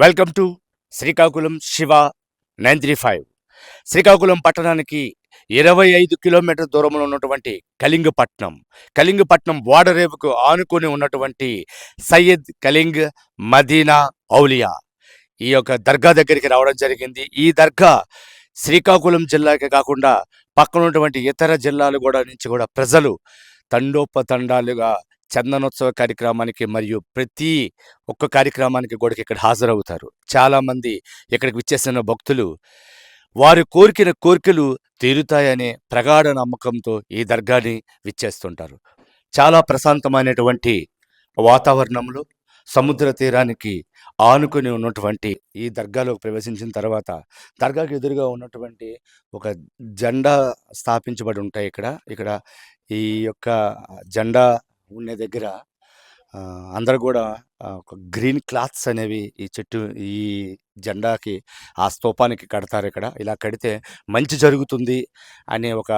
Welcome to Srikakulam Shiva nine three five. Srikakulam పట్టణానికి ఇరవై ఐదు కిలోమీటర్ దూరంలో ఉన్నటువంటి కళింగపట్నం. కళింగపట్నం ఓడరేపుకు ఆనుకొని ఉన్నటువంటి సయ్యద్ కళింగ్ మదీనా ఔలియా ఈ యొక్క దర్గా దగ్గరికి రావడం జరిగింది. ఈ దర్గా శ్రీకాకుళం జిల్లాకే కాకుండా పక్కన ఉన్నటువంటి ఇతర జిల్లాలు కూడా నుంచి కూడా ప్రజలు తండోపతండాలుగా చందనోత్సవ కార్యక్రమానికి మరియు ప్రతి ఒక్క కార్యక్రమానికి కూడా ఇక్కడ హాజరవుతారు. చాలామంది ఇక్కడికి విచ్చేసిన భక్తులు వారు కోరికిన కోరికలు తీరుతాయనే ప్రగాఢ నమ్మకంతో ఈ దర్గాని విచ్చేస్తుంటారు. చాలా ప్రశాంతమైనటువంటి వాతావరణంలో సముద్ర తీరానికి ఆనుకొని ఉన్నటువంటి ఈ దర్గాలోకి ప్రవేశించిన తర్వాత దర్గాకి ఎదురుగా ఉన్నటువంటి ఒక జెండా స్థాపించబడి ఉంటాయి ఇక్కడ. ఇక్కడ ఈ యొక్క జెండా ఉండే దగ్గర అందరు కూడా ఒక గ్రీన్ క్లాత్స్ అనేవి ఈ చెట్టు ఈ జెండాకి ఆ స్తూపానికి కడతారు ఇక్కడ. ఇలా కడితే మంచి జరుగుతుంది అనే ఒక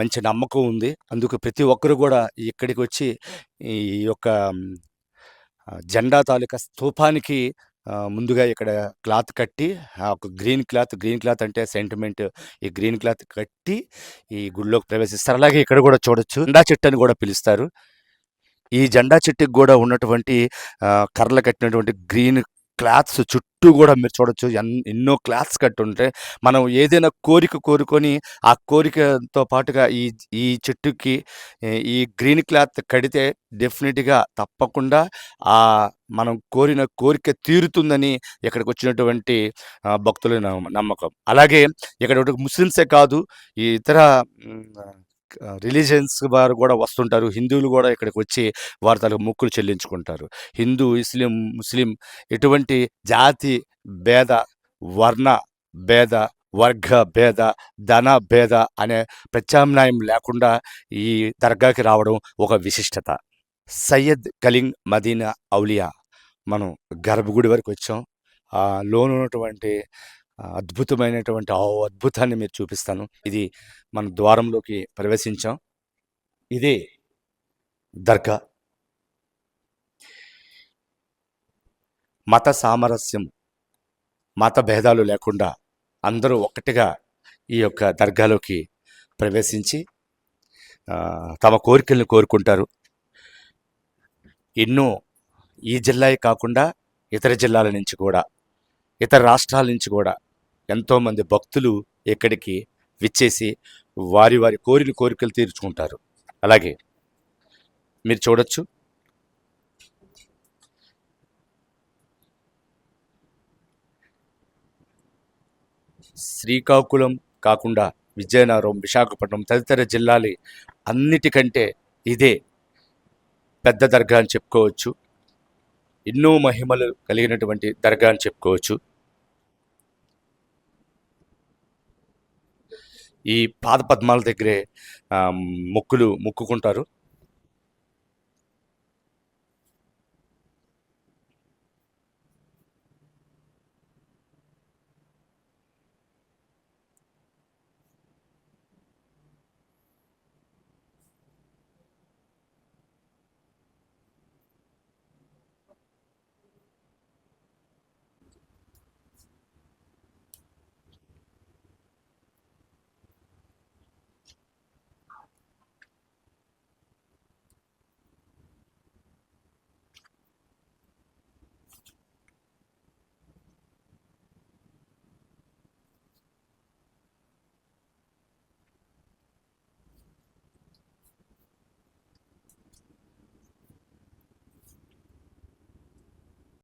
మంచి నమ్మకం ఉంది. అందుకు ప్రతి ఒక్కరు కూడా ఇక్కడికి వచ్చి ఈ యొక్క జెండా తాలూకా స్తూపానికి ముందుగా ఇక్కడ క్లాత్ కట్టి ఆ ఒక గ్రీన్ క్లాత్ గ్రీన్ క్లాత్ అంటే సెంటిమెంట్ ఈ గ్రీన్ క్లాత్ కట్టి ఈ గుడిలోకి ప్రవేశిస్తారు. అలాగే ఇక్కడ కూడా చూడొచ్చు. జెండా చెట్టు అని కూడా పిలుస్తారు. ఈ జెండా చెట్టుకి కూడా ఉన్నటువంటి కర్రలు కట్టినటువంటి గ్రీన్ క్లాత్స్ చుట్టూ కూడా మీరు చూడొచ్చు. ఎన్- ఎన్నో క్లాత్స్ కట్టి ఉంటే మనం ఏదైనా కోరిక కోరుకొని ఆ కోరికతో పాటుగా ఈ ఈ చెట్టుకి ఈ గ్రీన్ క్లాత్ కడితే డెఫినెట్గా తప్పకుండా ఆ మనం కోరిన కోరిక తీరుతుందని ఇక్కడికి వచ్చినటువంటి భక్తుల నమ్మ- నమ్మకం. అలాగే ఇక్కడ ఒక ముస్లిమ్సే కాదు ఈ ఇతర రిలీజియన్స్ వారు కూడా వస్తుంటారు. హిందువులు కూడా ఇక్కడికి వచ్చి వారు తనకు మొక్కులు చెల్లించుకుంటారు. హిందూ ఇస్లిం ముస్లిం ఎటువంటి జాతి భేద వర్ణ భేద వర్గ భేద ధన భేద అనే ప్రత్యామ్నాయం లేకుండా ఈ దర్గాకి రావడం ఒక విశిష్టత. సయ్యద్ కలింగ్ మదీనా ఔలియా మనం గర్భగుడి వరకు వచ్చాం. లోనున్నటువంటి ఉన్నటువంటి అద్భుతమైనటువంటి ఆ అద్భుతాన్ని మీరు చూపిస్తాను. ఇది మన ద్వారంలోకి ప్రవేశించాం. ఇది దర్గా. మత సామరస్యం మత భేదాలు లేకుండా అందరూ ఒక్కటిగా ఈ యొక్క దర్గాలోకి ప్రవేశించి తమ కోరికలను కోరుకుంటారు. ఎన్నో ఈ జిల్లాయే కాకుండా ఇతర జిల్లాల నుంచి కూడా ఇతర రాష్ట్రాల నుంచి కూడా ఎంతోమంది భక్తులు ఇక్కడికి విచ్చేసి వారి వారి కోరిన కోరికలు తీర్చుకుంటారు. అలాగే మీరు చూడొచ్చు. శ్రీకాకుళం కాకుండా విజయనగరం విశాఖపట్నం తదితర జిల్లాలు అన్నిటికంటే ఇదే పెద్ద దర్గా అని చెప్పుకోవచ్చు. ఎన్నో మహిమలు కలిగినటువంటి దర్గా అని చెప్పుకోవచ్చు. ఈ పాద పద్మాల దగ్గరే మొక్కులు మొక్కుకుంటారు.